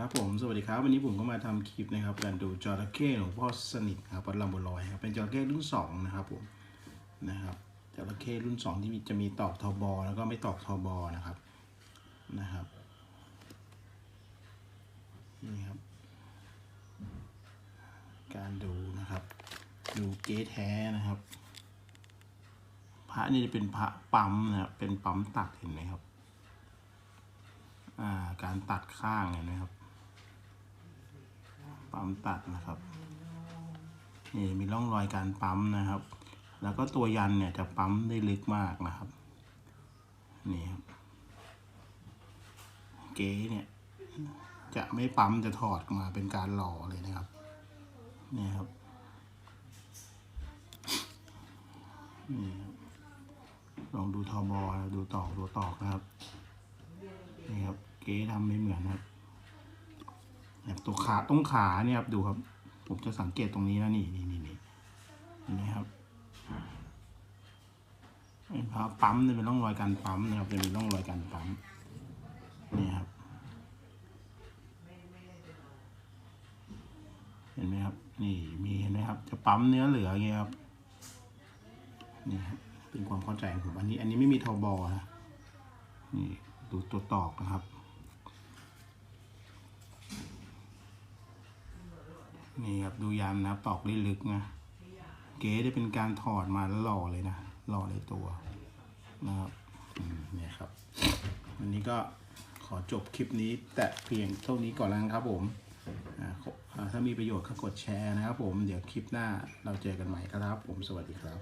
ครับผมสวัสดีครับวันนี้ผมก็มาทำคลิปนะครับการดูจระเข้หลวงพ่อสนิทครับวัดลำบัวลอยครับเป็นจระเข้รุ่นสองนะครับผมนะครับจระเข้รุ่นสองที่จะมีตอกทบอแล้วก็ไม่ตอกทบอนะครับนะครับนี่ครับ การดูนะครับ ดูเก๊แท้นะครับ พระนี่จะเป็นพระปั๊มนะครับเป็นปั๊มตัดเห็นไหมครับอ่าการตัดข้างเห็นไหมครับ ปั๊มตัดนะครับนี่มีร่องรอยการปั๊มนะครับ แล้วก็ตัวยันเนี่ยจะปั๊มได้ลึกมากนะครับนี่ครับเก๋เนี่ยจะไม่ปั๊มจะถอดมาเป็นการหล่อเลยนะครับนี่ครับนี่ครับลองดูทอบอดูตอกดูตอกนะครับนี่ครับ เก๋ทำไม่เหมือนนะครับ ตัวขาตรงขาเนี่ยครับดูครับ ผมจะสังเกตตรงนี้นะนี่นี่นี่นี่เห็นไหมครับไอ้พระปั๊มเนี่ยเป็นร่องรอยการปั๊มนะครับจะมีร่องรอยการปั๊มนี่ครับ เห็นไหมครับ นี่มีเห็นไหมครับ จะปั๊มเนื้อเหลืออย่างเงี้ยครับนี่ครับเป็นความเข้าใจของผมอันนี้ อันนี้ไม่มีทอบอนะนี่ดูตัวตอกนะครับ นี่ครับดูยันนะตอกได้ลึกนะเก๋ได้เป็นการถอดมาแล้วหล่อเลยนะหล่อในตัวนะครับเนี่ยครับวันนี้ก็ขอจบคลิปนี้แต่เพียงเท่านี้ก่อนแล้วครับผมถ้ามีประโยชน์ก็กดแชร์นะครับผม เดี๋ยวคลิปหน้าเราเจอกันใหม่ครับผม สวัสดีครับ